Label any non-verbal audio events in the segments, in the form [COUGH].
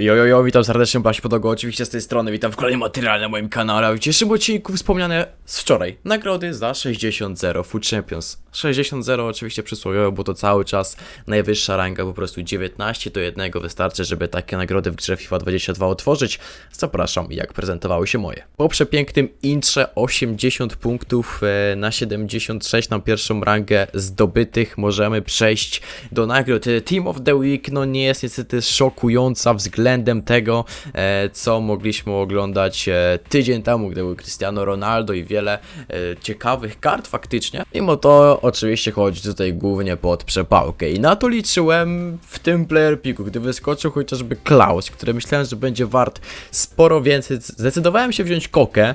Jo, jo, jo, witam serdecznie, Blaś Podogo, oczywiście z tej strony, witam w kolejnym materiale na moim kanale, a w dzisiejszym odcinku wspomniane z wczoraj, nagrody za 60-0 Food Champions, 60-0 oczywiście przysłowiowo, bo to cały czas najwyższa ranga, po prostu 19 do 1 wystarczy, żeby takie nagrody w grze FIFA 22 otworzyć, zapraszam jak prezentowały się moje. Po przepięknym intrze 80 punktów e, na 76 na pierwszą rangę zdobytych możemy przejść do nagród. Team of the Week no nie jest niestety szokująca względem tego, e, co mogliśmy oglądać e, tydzień temu, gdy był Cristiano Ronaldo i wiele e, ciekawych kart faktycznie. Mimo to oczywiście chodzi tutaj głównie pod przepałkę i na to liczyłem w tym player picku, gdy wyskoczył chociażby Klaus, który myślałem, że będzie wart sporo więcej. Zdecydowałem się wziąć Kokę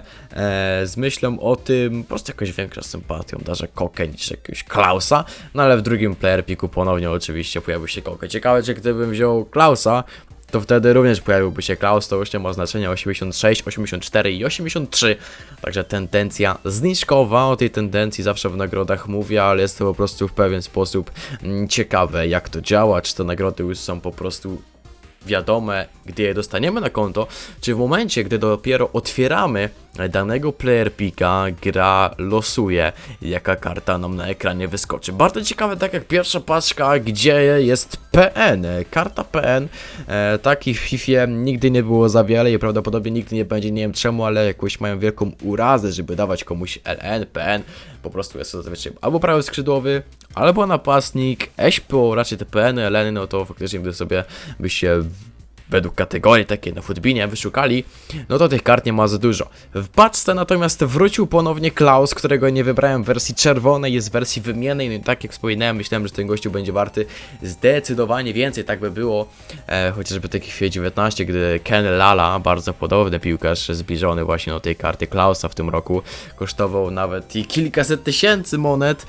z myślą o tym, po prostu jakoś większą sympatią darzę Kokę niż jakiegoś Klausa, no ale w drugim player picku ponownie oczywiście pojawił się Kokę. Ciekawe, czy gdybym wziął Klausa, to wtedy również pojawiłby się Klaus, to już nie ma znaczenia 86, 84 i 83. Także tendencja zniżkowa, o tej tendencji zawsze w nagrodach mówię, ale jest to po prostu w pewien sposób mm, ciekawe jak to działa, czy te nagrody już są po prostu wiadome, gdy je dostaniemy na konto, czy w momencie, gdy dopiero otwieramy danego player picka, gra losuje, jaka karta nam na ekranie wyskoczy. Bardzo ciekawe, tak jak pierwsza paczka, gdzie jest PN. Karta PN, e, takich w FIFA nigdy nie było za wiele i prawdopodobnie nigdy nie będzie, nie wiem czemu, ale jakoś mają wielką urazę, żeby dawać komuś LN, PN, po prostu jest to zazwyczaj albo prawy skrzydłowy, albo napastnik, EŚPO, raczej te PN, LN, no to faktycznie gdy sobie byście w- według kategorii takiej na Footbinie wyszukali, no to tych kart nie ma za dużo. W paczce natomiast wrócił ponownie Klaus, którego nie wybrałem w wersji czerwonej, jest w wersji wymiennej, no i tak jak wspominałem, myślałem, że ten gościu będzie warty zdecydowanie więcej, tak by było, e, chociażby taki FIFA 19, gdy Ken Lala, bardzo podobny piłkarz, zbliżony właśnie do tej karty Klausa w tym roku, kosztował nawet i kilkaset tysięcy monet,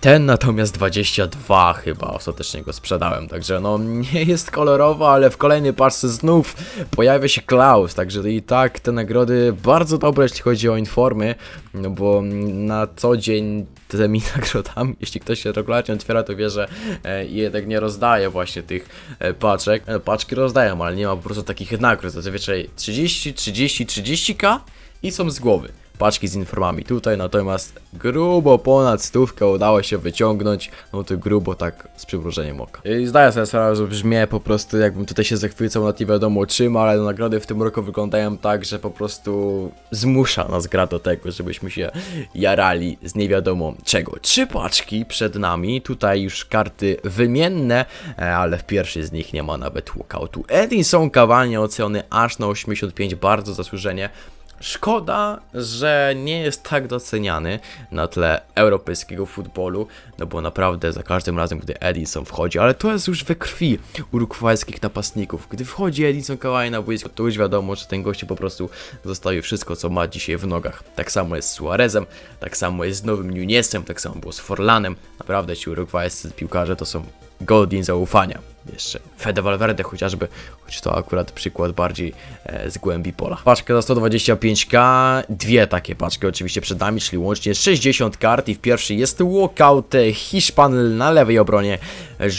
ten natomiast 22 chyba ostatecznie go sprzedałem, także no nie jest kolorowo, ale w kolejnej paczce znów pojawia się Klaus, także i tak te nagrody bardzo dobre jeśli chodzi o informy, no bo na co dzień tymi [LAUGHS] nagrodami, jeśli ktoś się regularnie otwiera, to wie, że e, jednak nie rozdaje właśnie tych e, paczek. E, paczki rozdają, ale nie ma po prostu takich nagród, zazwyczaj 30, 30, 30k i są z głowy paczki z informami. Tutaj natomiast grubo ponad stówkę udało się wyciągnąć, no to grubo tak z przymrużeniem oka. I zdaję sobie sprawę, że brzmię po prostu jakbym tutaj się zachwycał nad nie wiadomo czym, ale nagrody w tym roku wyglądają tak, że po prostu zmusza nas gra do tego, żebyśmy się jarali z nie wiadomo czego. Trzy paczki przed nami, tutaj już karty wymienne, e, ale w pierwszej z nich nie ma nawet walkoutu. Edinson Cavani oceny aż na 85, bardzo zasłużenie. Szkoda, że nie jest tak doceniany na tle europejskiego futbolu, no bo naprawdę za każdym razem, gdy Edinson wchodzi, ale to jest już we krwi urugwajskich napastników. Gdy wchodzi Edinson Cavani na boisko, to już wiadomo, że ten gościu po prostu zostawi wszystko, co ma dzisiaj w nogach. Tak samo jest z Suarezem, tak samo jest z nowym Nunesem, tak samo było z Forlanem. Naprawdę ci urugwajscy piłkarze to są godni zaufania. Jeszcze Fede Valverde chociażby, choć to akurat przykład bardziej e, z głębi pola. Paczka za 125k, dwie takie paczki oczywiście przed nami, czyli łącznie 60 kart i w pierwszej jest walkout Hiszpan na lewej obronie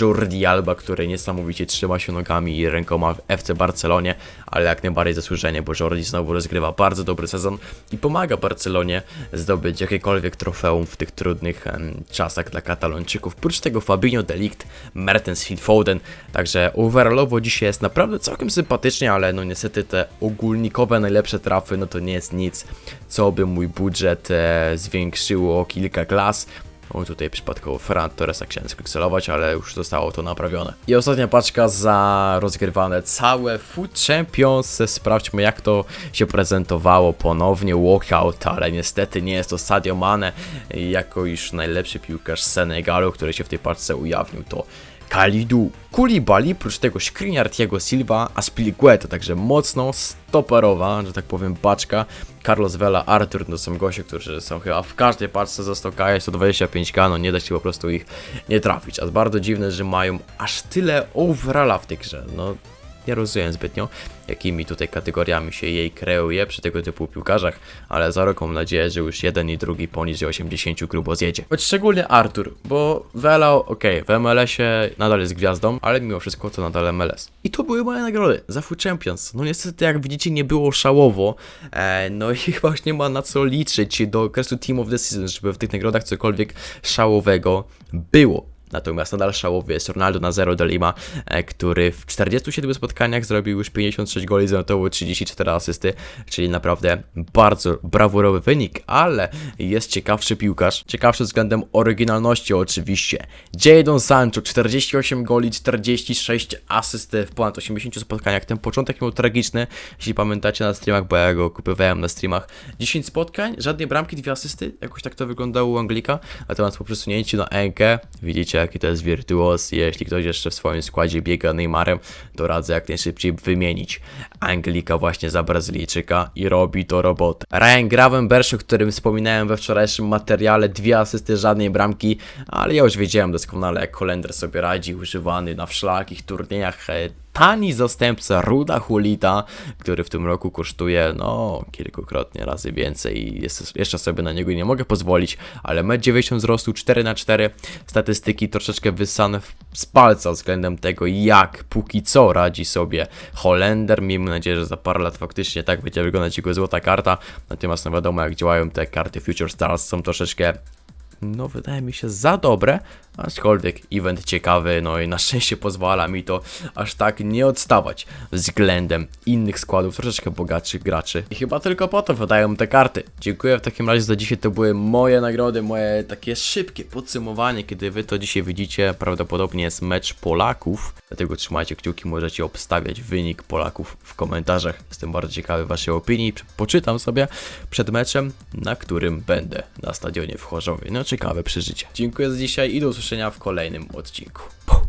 Jordi Alba, który niesamowicie trzyma się nogami i rękoma w FC Barcelonie, ale jak najbardziej zasłużenie, bo Jordi znowu rozgrywa bardzo dobry sezon i pomaga Barcelonie zdobyć jakiekolwiek trofeum w tych trudnych em, czasach dla Katalończyków. Prócz tego Fabinho Delict, Mertens, Phil Foden, także overallowo dzisiaj jest naprawdę całkiem sympatycznie, ale no niestety te ogólnikowe najlepsze trafy, no to nie jest nic, co by mój budżet e, zwiększyło o kilka klas. O, tutaj przypadkowo Ferran Torresa chciałem spikselować, ale już zostało to naprawione. I ostatnia paczka za rozgrywane całe Food Champions. Sprawdźmy jak to się prezentowało ponownie. Walkout, ale niestety nie jest to Sadio Mane jako już najlepszy piłkarz Senegalu, który się w tej paczce ujawnił. To Kalidu Koulibaly, prócz tego Skriniar, Thiago Silva, Aspilicueta, także mocno stoperowa, że tak powiem, paczka. Carlos Vela, Artur, to są goście, którzy są chyba w każdej paczce za 100k, jest to 25k, no nie da się po prostu ich nie trafić. A bardzo dziwne, że mają aż tyle overalla w tej grze, no nie rozumiem zbytnio, jakimi tutaj kategoriami się jej kreuje przy tego typu piłkarzach, ale za rok mam nadzieję, że już jeden i drugi poniżej 80 grubo zjedzie. Choć szczególnie Artur, bo Vela, okej, w MLS-ie nadal jest gwiazdą, ale mimo wszystko to nadal MLS. I to były moje nagrody za Food Champions. No niestety, jak widzicie, nie było szałowo, e, no i [LAUGHS] chyba już nie ma na co liczyć do okresu Team of the żeby w tych nagrodach cokolwiek szałowego było. Natomiast nadal szałowy jest Ronaldo na 0 de Lima, e, który w 47 spotkaniach zrobił już 56 goli, zanotował 34 asysty, czyli naprawdę bardzo brawurowy wynik, ale jest ciekawszy piłkarz, ciekawszy względem oryginalności oczywiście. Jadon Sancho, 48 goli, 46 asyst w ponad 80 spotkaniach. Ten początek miał tragiczny, jeśli pamiętacie na streamach, bo ja go kupywałem na streamach. 10 spotkań, żadnej bramki, dwie asysty, jakoś tak to wyglądało u Anglika, natomiast po przesunięciu na Enkę, widzicie jaki to jest wirtuos, jeśli ktoś jeszcze w swoim składzie biega Neymarem, to radzę jak najszybciej wymienić Anglika właśnie za Brazylijczyka i robi to robotę. Ryan Gravenberch, o którym wspominałem we wczorajszym materiale, dwie asysty, żadnej bramki, ale ja już wiedziałem doskonale jak Holender sobie radzi, używany na wszelakich turniejach e, tani zastępca Ruda Hulita, który w tym roku kosztuje no kilkukrotnie razy więcej i jest, jeszcze sobie na niego nie mogę pozwolić, ale 1,90 m wzrostu 4 na 4 statystyki troszeczkę wyssane w- z palca względem tego jak póki co radzi sobie Holender, miejmy nadzieję, że za parę lat faktycznie tak będzie wyglądać jego złota karta, natomiast no wiadomo jak działają te karty Future Stars są troszeczkę no wydaje mi się za dobre, aczkolwiek event ciekawy, no i na szczęście pozwala mi to aż tak nie odstawać względem innych składów, troszeczkę bogatszych graczy. I chyba tylko po to wydają te karty. Dziękuję w takim razie za dzisiaj, to były moje nagrody, moje takie szybkie podsumowanie, kiedy wy to dzisiaj widzicie, prawdopodobnie jest mecz Polaków, dlatego trzymajcie kciuki, możecie obstawiać wynik Polaków w komentarzach. Jestem bardzo ciekawy waszej opinii, poczytam sobie przed meczem, na którym będę na stadionie w Chorzowie. No ciekawe przeżycie. Dziękuję za dzisiaj i do usłyszenia w kolejnym odcinku.